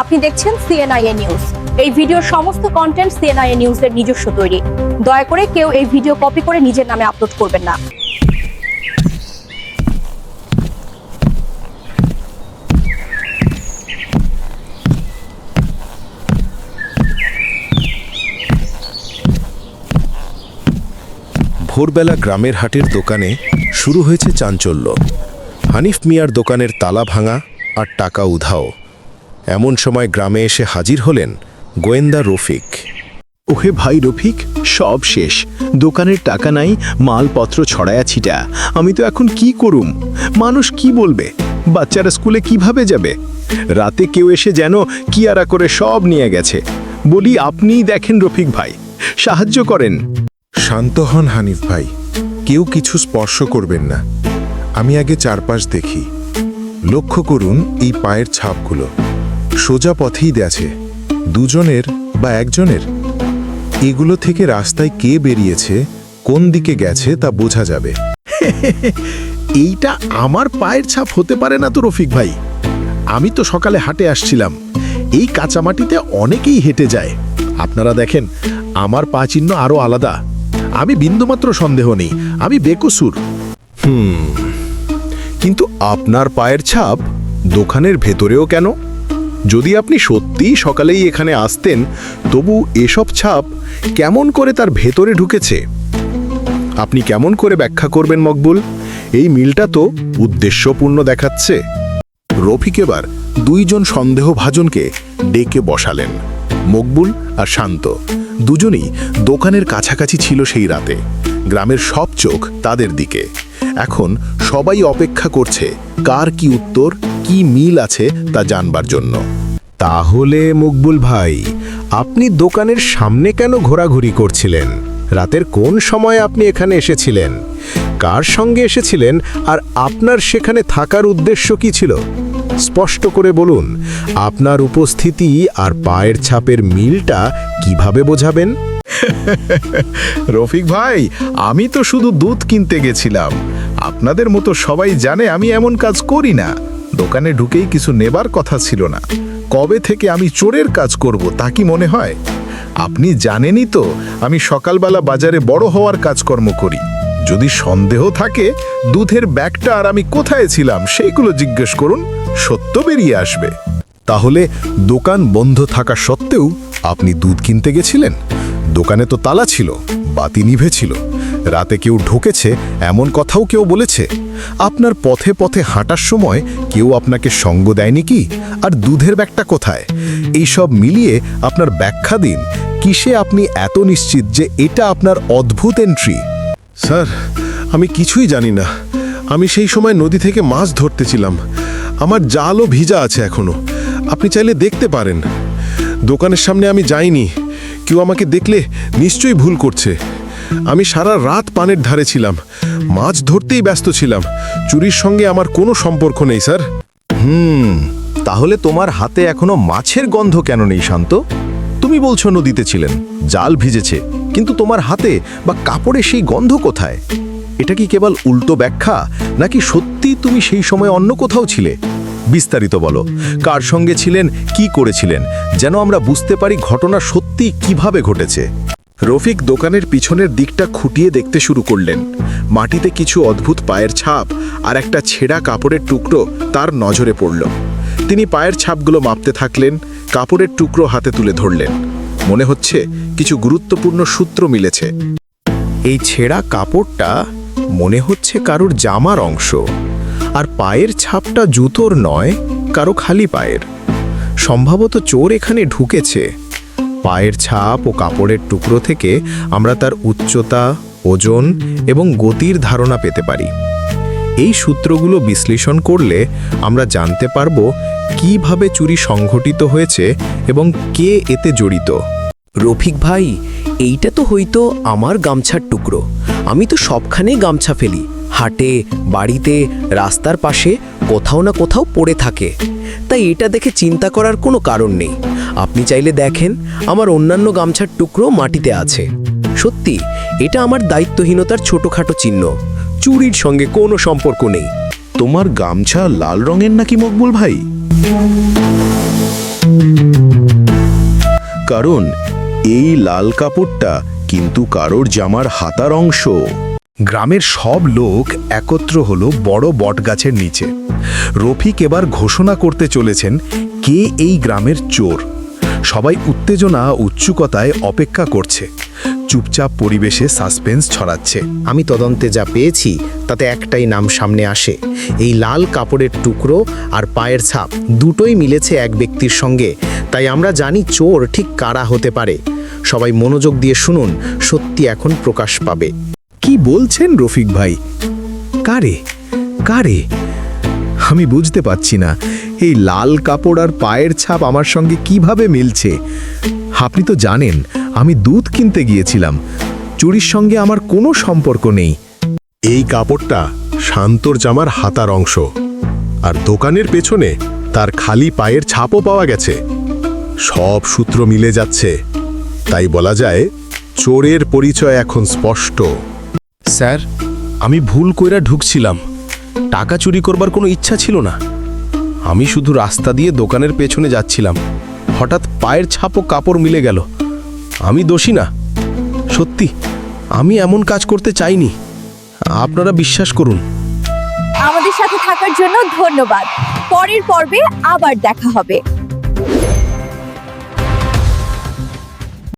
আপনি দেখছেন সিএনআইএ নিউজ এই ভিডিওর সমস্ত কন্টেন্ট সিএনআইএ নিউজের নিজস্ব তৈরি। দয়া করে কেউ এই ভিডিও কপি করে নিজের নামে আপলোড করবেন না। ভোরবেলা গ্রামের হাটের দোকানে শুরু হয়েছে চাঞ্চল্য। হানিফ মিয়ার দোকানের তালা ভাঙা আর টাকা উধাও। এমন সময় গ্রামে এসে হাজির হলেন গোয়েন্দা রফিক। ওহে ভাই রফিক সব শেষ। দোকানের টাকা নাই মালপত্র ছড়ায়া ছিটা আমি তো এখন কি করুম? মানুষ কি বলবে? বাচ্চারা স্কুলে কীভাবে যাবে? রাতে কেউ এসে যেন কিয়ারা করে সব নিয়ে গেছে। বলি আপনিই দেখেন রফিক ভাই। সাহায্য করেন। শান্ত হন হানিফ ভাই। কেউ কিছু স্পর্শ করবেন না। আমি আগে চারপাশ দেখি। লক্ষ্য করুন এই পায়ের ছাপগুলো। সোজা পথেই আছে দুজনের বা একজনের? এগুলো থেকে রাস্তায় কে বেরিয়েছে কোন দিকে গেছে তা বোঝা যাবে। এইটা আমার পায়ের ছাপ হতে পারে না তো রফিক ভাই। আমি তো সকালে হাটে আসছিলাম। এই কাঁচামাটিতে অনেকেই হেঁটে যায়। আপনারা দেখেন আমার পা চিহ্ন আরও আলাদা। আমি বিন্দুমাত্র সন্দেহ নেই আমি বেকসুর। হুম কিন্তু আপনার পায়ের ছাপ দোকানের ভেতরেও কেন? যদি আপনি সত্যিই সকালেই এখানে আসতেন, তবু এসব ছাপ কেমন করে তার ভেতরে ঢুকেছে? আপনি কেমন করে ব্যাখ্যা করবেন, মকবুল? এই মিলটা তো উদ্দেশ্যপূর্ণ দেখাচ্ছে। রফিক এবার দুইজন সন্দেহভাজনকে ডেকে বসালেন, মকবুল আর শান্ত। দুজনই দোকানের কাছাকাছি ছিল সেই রাতে। গ্রামের সব চোখ তাদের দিকে। এখন সবাই অপেক্ষা করছে, কার কি উত্তর কি মিল আছে তা জানবার জন্য। তাহলে, মকবুল ভাই, আপনি দোকানের সামনে কেন ঘোরাঘুরি করছিলেন? রাতের কোন সময় আপনি এখানে এসেছিলেন? কার সঙ্গে এসেছিলেন? আর আপনার সেখানে থাকার উদ্দেশ্য কি ছিল? স্পষ্ট করে বলুন, আপনার উপস্থিতি আর পায়ের ছাপের মিলটা কীভাবে বোঝাবেন? রফিক ভাই, আমি তো শুধু দুধ কিনতে গেছিলাম। আপনাদের মতো সবাই জানে আমি এমন কাজ করি না। দোকানে ঢুকেই কিছু নেবার কথা ছিল না। কবে থেকে আমি চোরের কাজ করব তা কি মনে হয়? আপনি জানেনই তো, আমি সকালবেলা বাজারে বড় হওয়ার কাজকর্ম করি। যদি সন্দেহ থাকে, দুধের ব্যাগটা আর আমি কোথায় ছিলাম সেইগুলো জিজ্ঞেস করুন, সত্য বেরিয়ে আসবে। তাহলে দোকান বন্ধ থাকা সত্ত্বেও আপনি দুধ কিনতে গেছিলেন? দোকানে তো তালা ছিল, বাতি নিভেছিল। রাতে কেউ ঢুকেছে, এমন কথাও কেউ বলেছে। আপনার পথে পথে হাঁটার সময় কেউ আপনাকে সঙ্গ দেয়নি কি? আর দুধের ব্যাগটা কোথায়? এইসব মিলিয়ে আপনার ব্যাখ্যা দিন, কিসে আপনি এত নিশ্চিত যে এটা আপনার অদ্ভুত এন্ট্রি স্যার, আমি কিছুই জানি না। আমি সেই সময় নদী থেকে মাছ ধরতেছিলাম। আমার জালও ভিজা আছে এখনও। আপনি চাইলে দেখতে পারেন। দোকানের সামনে আমি যাইনি। কেউ আমাকে দেখলে নিশ্চয়ই ভুল করছে। আমি সারা রাত পানের ধারে ছিলাম। মাছ ধরতেই ব্যস্ত ছিলাম। চুরির সঙ্গে আমার কোনো সম্পর্ক নেই, স্যার। হুম, তাহলে তোমার হাতে এখনও মাছের গন্ধ কেন নেই, শান্ত? তুমি বলছো নদীতে ছিলেন, জাল ভিজেছে, কিন্তু তোমার হাতে বা কাপড়ে সেই গন্ধ কোথায়? এটা কি কেবল উল্টো ব্যাখ্যা, নাকি সত্যি তুমি সেই সময় অন্য কোথাও ছিলে? বিস্তারিত বলো, কার সঙ্গে ছিলেন, কি করেছিলেন, যেন আমরা বুঝতে পারি ঘটনা সত্যি কীভাবে ঘটেছে? রফিক দোকানের পিছনের দিকটা খুঁটিয়ে দেখতে শুরু করলেন। মাটিতে কিছু অদ্ভুত পায়ের ছাপ আর একটা ছেঁড়া কাপড়ের টুকরো তার নজরে পড়ল। তিনি পায়ের ছাপগুলো মাপতে থাকলেন, কাপড়ের টুকরো হাতে তুলে ধরলেন। মনে হচ্ছে কিছু গুরুত্বপূর্ণ সূত্র মিলেছে। এই ছেঁড়া কাপড়টা মনে হচ্ছে কারোর জামার অংশ। আর পায়ের ছাপটা জুতোর নয়, কারও খালি পায়ের। সম্ভবত চোর এখানে ঢুকেছে। পায়ের ছাপ ও কাপড়ের টুকরো থেকে আমরা তার উচ্চতা, ওজন এবং গতির ধারণা পেতে পারি। এই সূত্রগুলো বিশ্লেষণ করলে আমরা জানতে পারব কীভাবে চুরি সংঘটিত হয়েছে এবং কে এতে জড়িত। রফিক ভাই, এইটা তো হইতো আমার গামছার টুকরো। আমি তো সবখানেই গামছা ফেলি। হাটে, বাড়িতে, রাস্তার পাশে কোথাও না কোথাও পড়ে থাকে। তাই এটা দেখে চিন্তা করার কোনো কারণ নেই। আপনি চাইলে দেখেন, আমার অন্যান্য গামছার টুকরো মাটিতে আছে। সত্যি, এটা আমার দায়িত্বহীনতার ছোটোখাটো চিহ্ন। চুরির সঙ্গে কোনো সম্পর্ক নেই। তোমার গামছা লাল রঙের নাকি মকবুল ভাই? কারণ, এই লাল কাপড়টা কিন্তু কারোর জামার হাতার অংশ। গ্রামের সব লোক একত্র হলো বড় বটগাছের নিচে। রফিক এবার ঘোষণা করতে চলেছেন, কে এই গ্রামের চোর? সবাই উত্তেজনা উচ্চুকতায় অপেক্ষা করছে। চুপচাপ পরিবেশে সাসপেন্স ছড়াচ্ছে। আমি তদন্তে যা পেয়েছি তাতে একটাই নাম সামনে আসে। এই লাল কাপড়ের টুকরো আর পায়ের ছাপ দুটোই মিলেছে এক ব্যক্তির সঙ্গে। তাই আমরা জানি চোর ঠিক কারা হতে পারে। সবাই মনোযোগ দিয়ে শুনুন সত্যি এখন প্রকাশ পাবে। কি বলছেন রফিক ভাই? কারে? কারে? আমি বুঝতে পারছি না। এই লাল কাপড় আর পায়ের ছাপ আমার সঙ্গে কীভাবে মিলছে? আপনি তো জানেন আমি দুধ কিনতে গিয়েছিলাম। চুরির সঙ্গে আমার কোনো সম্পর্ক নেই। এই কাপড়টা শান্তর জামার হাতার অংশ। আর দোকানের পেছনে তার খালি পায়ের ছাপও পাওয়া গেছে। সব সূত্র মিলে যাচ্ছে। তাই বলা যায় চোরের পরিচয় এখন স্পষ্ট। স্যার আমি ভুল কইরা ঢুকছিলাম। টাকা চুরি করবার কোনো ইচ্ছা ছিল না। আমি শুধু রাস্তা দিয়ে দোকানের পেছনে যাচ্ছিলাম। হঠাৎ পায়ের ছাপ ও কাপড় মিলে গেল। আমি দোষী না। সত্যি, আমি এমন কাজ করতে চাইনি। আপনারা বিশ্বাস করুন। আমাদের সাথে থাকার জন্য ধন্যবাদ। পরের পর্বে আবার দেখা হবে।